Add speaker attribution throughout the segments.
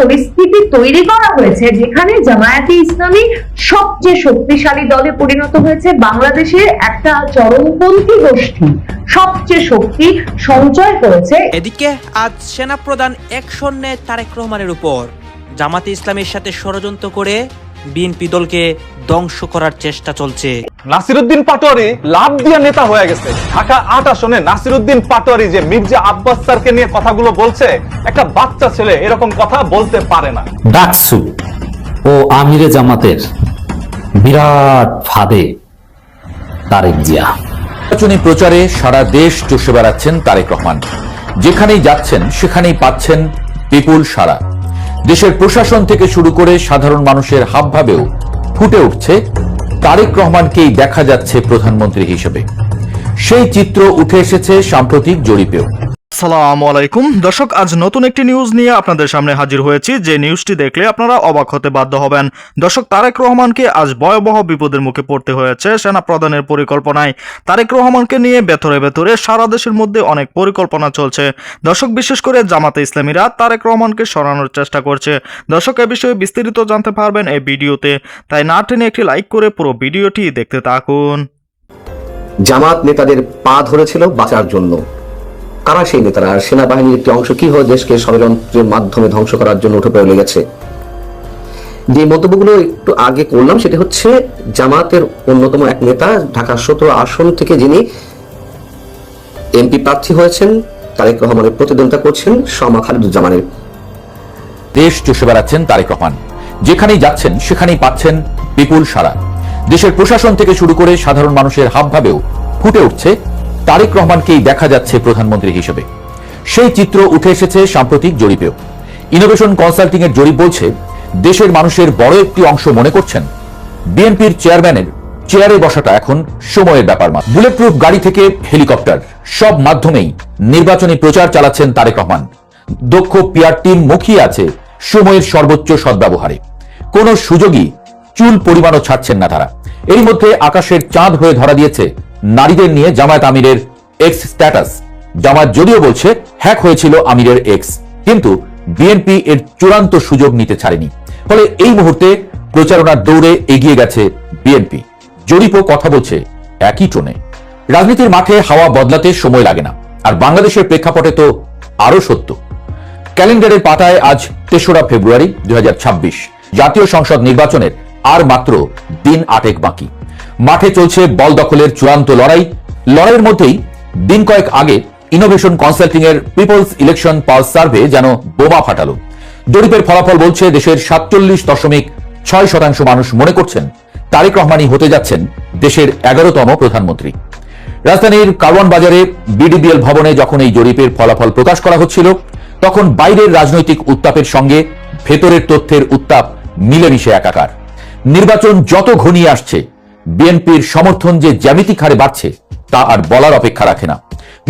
Speaker 1: পরিস্থিতি তৈরি করা হয়েছে যেখানে জামায়াতে ইসলামী সবচেয়ে শক্তিশালী দলে পরিণত হয়েছে বাংলাদেশের একটা চরমপন্থী গোষ্ঠী। সবচেয়ে শক্তি সঞ্চয় করেছে
Speaker 2: এদিকে আজ সেনাপ্রধান এক নেয় তারেক রহমানের উপর। জামাতে ইসলামের সাথে ষড়যন্ত্র করে বিএনপি দলকে ধ্বংস করার চেষ্টা চলছে।
Speaker 3: নাসিরুদ্দিন পাটোয়ারি লাভ দিয়ে নেতা হয়ে গেছে। ঢাকা আট আসনে নাসিরুদ্দিন পাটোয়ারি যে মির্জা আব্বাস স্যারকে নিয়ে কথাগুলো বলছে একটা বাচ্চা ছেলে এরকম কথা বলতে পারে না।
Speaker 4: ডাকসু ও আমিরে জামাতের বিরাট ফাঁদে তারেক জিয়া।
Speaker 5: নির্বাচনী প্রচারে সারা দেশ চষে বেড়াচ্ছেন তারেক রহমান। যেখানেই যাচ্ছেন সেখানেই পাচ্ছেন বিপুল সারা দেশের প্রশাসন থেকে শুরু করে সাধারণ মানুষের হাবভাবেও ফুটে উঠছে তারেক রহমানকেই দেখা যাচ্ছে প্রধানমন্ত্রী হিসেবে। সেই চিত্র উঠে এসেছে সাম্প্রতিক জরিপেও।
Speaker 6: সালাম আলাইকুম। দর্শক, আজ নতুন একটি নিউজ নিয়ে আপনাদের সামনে হাজির হয়েছি। যে নিউজটি দেখলে আপনারা অবাক হতে বাধ্য হবেন। দর্শক, তারেক রহমানকে আজ ভয়াবহ বিপদের মুখে পড়তে হয়েছে সেনা প্রধানের পরিকল্পনায়। তারেক রহমানকে নিয়ে ভেতরে ভেতরে সারা দেশের মধ্যে অনেক পরিকল্পনা চলছে। দর্শক, বিশেষ করে জামাতে ইসলামীরা তারেক রহমানকে সরানোর চেষ্টা করছে। দর্শক, এ বিষয়ে বিস্তারিত জানতে পারবেন এই ভিডিওতে। তাই না টেনে একটি লাইক করে পুরো ভিডিওটি দেখতে থাকুন।
Speaker 7: জামাত নেতাদের পা ধরেছিল বাঁচার জন্য। কারা সেই নেতারা? আর সেনাবাহিনীর একটি অংশ কি হয়ে দেশকে ষড়যন্ত্রের মাধ্যমে ধ্বংস করার জন্য উঠে পড়ে লেগেছে? যে মন্তব্যগুলো একটু আগে করলাম, সেটা হচ্ছে জামাতের অন্যতম এক নেতা ঢাকা সতেরো আসন থেকে যিনি এমপি প্রার্থী হয়েছেন, তারেক রহমানের প্রতিদ্বন্দ্বিতা করছেন শমা খালিদুজ্জামানের।
Speaker 5: দেশ চষে বেড়াচ্ছেন তারেক রহমান। যেখানেই যাচ্ছেন, সেখানেই পাচ্ছেন বিপুল সারা দেশের প্রশাসন থেকে শুরু করে সাধারণ মানুষের হাবভাবেও ফুটে উঠছে তারেক রহমানকেই দেখা যাচ্ছে প্রধানমন্ত্রী হিসেবে। সেই চিত্র উঠে এসেছে সাম্প্রতিক জরিপেও। ইনোভেশন কনসাল্টিং এর জরিপ বলছে, দেশের মানুষের বড় একটি অংশ মনে করছেন, বিএনপির চেয়ারম্যানের চেয়ারে বসাটা এখন সময়ের ব্যাপার মাত্র। বুলেট প্রুফ গাড়ি থেকে হেলিকপ্টার, সব মাধ্যমেই নির্বাচনী প্রচার চালাচ্ছেন তারেক রহমান। দক্ষ পিয়ার টিম মুখিয়ে আছে সময়ের সর্বোচ্চ সদ্ব্যবহারে। কোন সুযোগই চুল পরিমাণও ছাড়ছেন না তারা। এরই মধ্যে আকাশের চাঁদ হয়ে ধরা দিয়েছে নারীদের নিয়ে জামায়াত আমিরের এক্স স্ট্যাটাস জামায়াত যদিও বলছে হ্যাক হয়েছিল আমিরের এক্স কিন্তু বিএনপি এর চূড়ান্ত সুযোগ নিতে ছাড়েনি। ফলে এই মুহূর্তে প্রচারণার দৌড়ে এগিয়ে গেছে বিএনপি জরিপও কথা বলছে একই টোনে। রাজনীতির মাঠে হাওয়া বদলাতে সময় লাগে না, আর বাংলাদেশের প্রেক্ষাপটে তো আরও সত্য। ক্যালেন্ডারের পাতায় আজ তেসরা ফেব্রুয়ারি দু হাজার ছাব্বিশ। জাতীয় সংসদ নির্বাচনের আর মাত্র দিন আটেক বাকি। মাঠে চলছে বল দখলের চূড়ান্ত লড়াই। লড়াইয়ের মধ্যেই দিন কয়েক আগে ইনোভেশন কনসাল্টিং এর পিপলস ইলেকশন পালস সার্ভে যেন বোমা ফাটালো। জরিপের ফলাফল বলছে দেশের সাতচল্লিশ দশমিক ছয় শতাংশ মানুষ মনে করছেন। তারেক রহমানই হতে যাচ্ছেন দেশের এগারোতম প্রধানমন্ত্রী। রাজধানীর কারওয়ান বাজারে বিডিবিএল ভবনে যখন এই জরিপের ফলাফল প্রকাশ করা হচ্ছিল, তখন বাইরের রাজনৈতিক উত্তাপের সঙ্গে ভেতরের তথ্যের উত্তাপ মিলেমিশে একাকার। নির্বাচন যত ঘনিয়ে আসছে বিএনপির সমর্থন যে জ্যামিতিক হারে বাড়ছে, তা আর বলার অপেক্ষা রাখে না।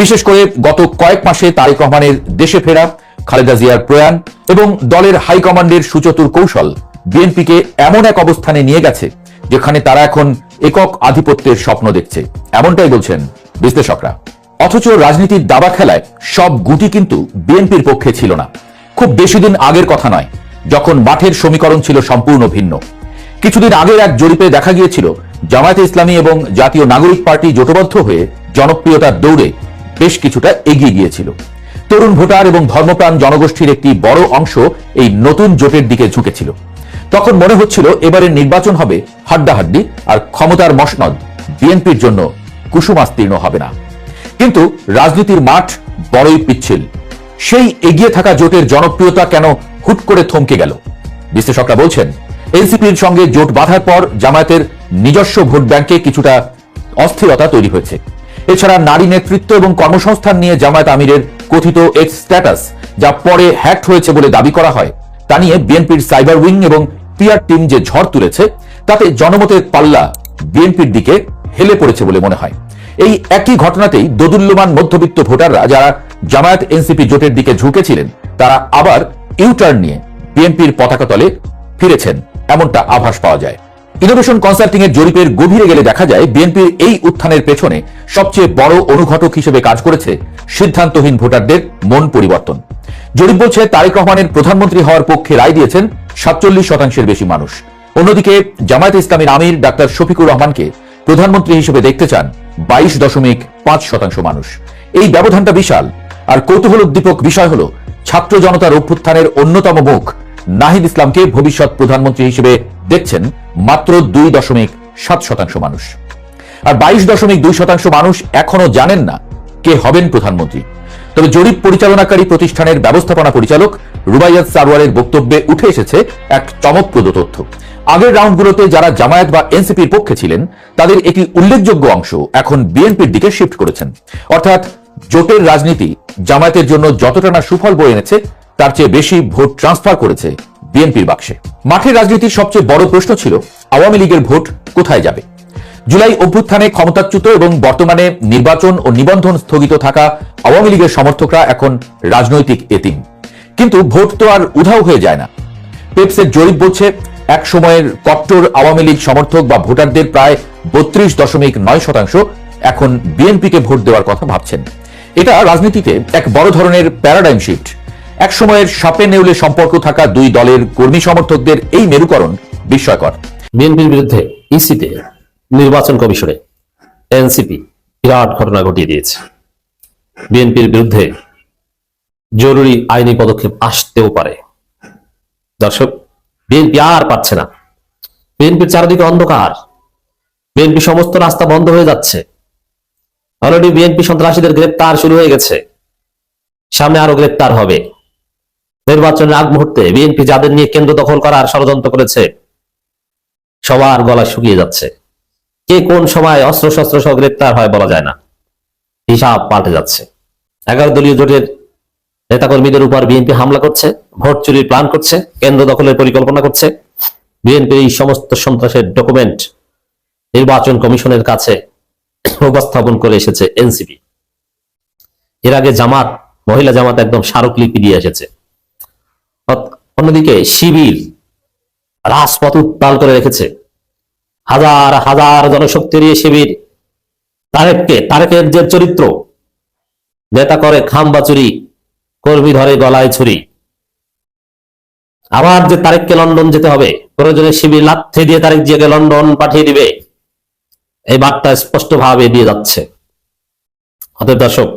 Speaker 5: বিশেষ করে গত কয়েক মাসে তারেক রহমানের দেশে ফেরা, খালেদা জিয়ার প্রয়াণ এবং দলের হাইকমান্ডের সুচতুর কৌশল বিএনপিকে এমন এক অবস্থানে নিয়ে গেছে, যেখানে তারা এখন একক আধিপত্যের স্বপ্ন দেখছে। এমনটাই বলছেন বিশ্লেষকরা। অথচ রাজনীতির দাবা খেলায় সব গুটি কিন্তু বিএনপির পক্ষে ছিল না। খুব বেশি দিন আগের কথা নয়, যখন মাঠের সমীকরণ ছিল সম্পূর্ণ ভিন্ন। কিছুদিন আগের এক জরিপে দেখা গিয়েছিল জামায়াতে ইসলামী এবং জাতীয় নাগরিক পার্টি জোটবদ্ধ হয়ে জনপ্রিয়তার দৌড়ে বেশ কিছুটা এগিয়ে গিয়েছিল। তরুণ ভোটার এবং ধর্মপ্রাণ জনগোষ্ঠীর একটি বড় অংশ এই নতুন জোটের দিকে ঝুঁকেছিল। তখন মনে হচ্ছিল এবারের নির্বাচন হবে হাড্ডাহাড্ডি আর ক্ষমতার মসনদ। বিএনপির জন্য কুসুমাস্তীর্ণ হবে না। কিন্তু রাজনীতির মাঠ বড়ই পিচ্ছিল। সেই এগিয়ে থাকা জোটের জনপ্রিয়তা কেন হুট করে থমকে গেল? বিশ্লেষকরা বলছেন, এনসিপির সঙ্গে জোট বাঁধার পর জামায়াতের নিজস্ব ভোট ব্যাংকে কিছুটা অস্থিরতা তৈরি হয়েছে। এছাড়া নারী নেতৃত্ব এবং কর্মসংস্থান নিয়ে জামায়াত আমিরের কথিত এক্স স্ট্যাটাস, যা পরে হ্যাক হয়েছে বলে দাবি করা হয়, তা নিয়ে বিএনপির সাইবার উইং এবং পিআর টিম যে ঝড় তুলেছে, তাতে জনমতের পাল্লা বিএনপির দিকে হেলে পড়েছে বলে মনে হয়। এই একই ঘটনাতেই দোদুল্যমান মধ্যবিত্ত ভোটাররা যারা জামায়াত এনসিপি জোটের দিকে ঝুঁকেছিলেন, তারা আবার ইউটার্ন নিয়ে বিএনপির পতাকা তলে ফিরেছেন, এমনটা আভাস পাওয়া যায়। ইনোভেশন কনসাল্টিং এর জরিপের গভীরে গেলে দেখা যায় বিএনপির এই উত্থানের পেছনে সবচেয়ে বড় অনুঘটক হিসেবে কাজ করেছে সিদ্ধান্তহীন ভোটারদের মন পরিবর্তন। জরিপ বলছে, তারেক রহমানের প্রধানমন্ত্রী হওয়ার পক্ষে রায় দিয়েছেন সাতচল্লিশ শতাংশের বেশি মানুষ। অন্যদিকে জামায়াত ইসলামীর আমির ডাক্তার শফিকুর রহমানকে প্রধানমন্ত্রী হিসেবে দেখতে চান বাইশ দশমিক পাঁচ শতাংশ মানুষ। এই ব্যবধানটা বিশাল। আর কৌতূহল উদ্দীপক বিষয় হল, ছাত্র জনতার অভ্যুত্থানের অন্যতম মুখ নাহিদ ইসলামকে ভবিষ্যৎ প্রধানমন্ত্রী হিসেবে দেখছেন মাত্র দুই দশমিক সাত শতাংশ মানুষ। আর বাইশ দশমিক দুই শতাংশ মানুষ এখনও জানেন না কে হবেন প্রধানমন্ত্রী। তবে জরিপ পরিচালনাকারী প্রতিষ্ঠানের ব্যবস্থাপনা পরিচালক রুবাইয়াত সারওয়ারের বক্তব্যে উঠে এসেছে এক চমকপ্রদ তথ্য। আগের রাউন্ডগুলোতে যারা জামায়াত বা এনসিপির পক্ষে ছিলেন, তাদের একটি উল্লেখযোগ্য অংশ এখন বিএনপির দিকে শিফট করেছেন। অর্থাৎ জোটের রাজনীতি জামায়াতের জন্য যতটা না সুফল বয়ে এনেছে তার চেয়ে বেশি ভোট ট্রান্সফার করেছে বিএনপির বাক্সে। মাঠের রাজনীতির সবচেয়ে বড় প্রশ্ন ছিল, আওয়ামী লীগের ভোট কোথায় যাবে? জুলাই অভ্যুত্থানে ক্ষমতাচ্যুত এবং বর্তমানে নির্বাচন ও নিবন্ধন স্থগিত থাকা আওয়ামী লীগের সমর্থকরা এখন রাজনৈতিক এতিম। কিন্তু ভোট তো আর উধাও হয়ে যায় না। পেপসের জরিপ বলছে, এক সময়ের কট্টর আওয়ামী লীগ সমর্থক বা ভোটারদের প্রায় বত্রিশ দশমিক নয় শতাংশ এখন বিএনপিকে ভোট দেওয়ার কথা ভাবছেন। এটা রাজনীতিতে এক বড় ধরনের প্যারাডাইম শিফট এক সময়ের সাপে নেউলে সম্পর্ক থাকা দুই দলের কর্মী সমর্থকদের এই মেরুকরণ বিস্ময়কর।
Speaker 4: বিএনপির বিরুদ্ধে ইসিতে নির্বাচন কমিশনে এনসিপি বিরাট ঘটনা ঘটিয়ে দিয়েছে। বিএনপির বিরুদ্ধে জরুরি আইনি পদক্ষেপ আসতেও পারে। দর্শক, বিএনপি আর পাচ্ছে না। বিএনপির চারিদিকে অন্ধকার। বিএনপি সমস্ত রাস্তা বন্ধ হয়ে যাচ্ছে। অলরেডি বিএনপি সন্ত্রাসীদের গ্রেপ্তার শুরু হয়ে গেছে। সামনে আরও গ্রেপ্তার হবে। নির্বাচনের আগ মুহূর্তে বিএনপি যাদের নিয়ে কেন্দ্র দখল করার ষড়যন্ত্র করেছে, সবার গলা শুকিয়ে যাচ্ছে। কে কোন সময় অস্ত্র শস্ত্র সহ গ্রেপ্তার হয় বলা যায় না। হিসাব পাল্টে যাচ্ছে। এগারো দলীয় জোটের নেতাকর্মীদের উপর বিএনপি হামলা করছে, ভোট চুরির প্ল্যান করছে, কেন্দ্র দখলের পরিকল্পনা করছে। বিএনপির এই সমস্ত সন্ত্রাসের ডকুমেন্ট নির্বাচন কমিশনের কাছে উপস্থাপন করে এসেছে এনসিপি। এর আগে জামাত, মহিলা জামাত একদম স্মারকলিপি দিয়ে এসেছে। অন্যদিকে শিবির রাজপথ উত্তাল করে রেখেছে। হাজার হাজার জনশক্তি নিয়ে শিবির। তারেককে, তারেকের যে চরিত্র, নেতা করে খাম্বা চুরি, কর্মী ধরে গলায় ছুরি। আবার যে তারেককে লন্ডন যেতে হবে, প্রয়োজনে শিবির লাথে দিয়ে তারেক জিয়াকে লন্ডন পাঠিয়ে দিবে। এই বার্তা স্পষ্টভাবে দিয়ে যাচ্ছে। অতএব দর্শক,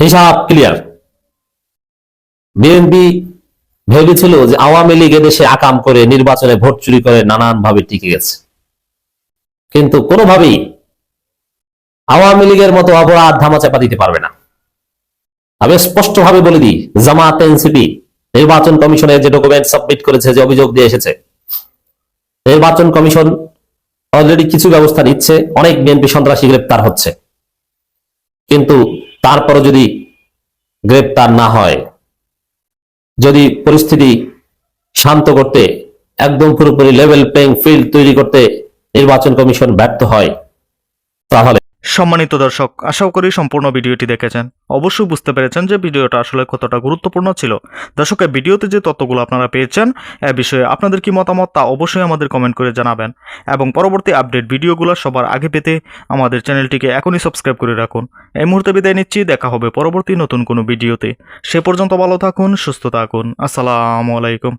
Speaker 4: হিসাব ক্লিয়ার বিএনপি ভেবেছিল যে আওয়ামী লীগ এদেশে আকাম করে নির্বাচনে ভোট চুরি করে নানান ভাবে টিকে গেছে। কিন্তু কোনোভাবেই আওয়ামী লীগের মতো অপরাধ ধামাচাপা দিতে পারবে না। আমি স্পষ্টভাবে বলে দিই, জামাত এনসিপি, নির্বাচন কমিশনে যে ডকুমেন্ট সাবমিট করেছে, যে অভিযোগ দিয়ে এসেছে, নির্বাচন কমিশন অলরেডি কিছু ব্যবস্থা নিচ্ছে, অনেক বিএনপি সন্ত্রাসী গ্রেপ্তার হচ্ছে। কিন্তু তারপরও যদি গ্রেপ্তার না হয় যদি পরিস্থিতি শান্ত করতে একদম পুরোপুরি লেভেল প্লেইং ফিল্ড তৈরি করতে নির্বাচন কমিশন ব্যর্থ হয়, তাহলে
Speaker 6: সম্মানিত দর্শক আশা করি সম্পূর্ণ ভিডিওটি দেখেছেন। অবশ্যই বুঝতে পেরেছেন যে ভিডিওটা আসলে কতটা গুরুত্বপূর্ণ ছিল। দর্শক ভিডিওতে যে তথ্যগুলো আপনারা পেয়েছেন, এ বিষয়ে আপনাদের কি মতামত তা অবশ্যই আমাদের কমেন্ট করে জানাবেন। এবং পরবর্তী আপডেট ভিডিওগুলো সবার আগে পেতে আমাদের চ্যানেলটিকে এখনই সাবস্ক্রাইব করে রাখুন। এই মুহূর্তে বিদায় নিচ্ছি, দেখা হবে পরবর্তী নতুন কোনো ভিডিওতে। সে পর্যন্ত ভালো থাকুন, সুস্থ থাকুন। আসসালামু আলাইকুম।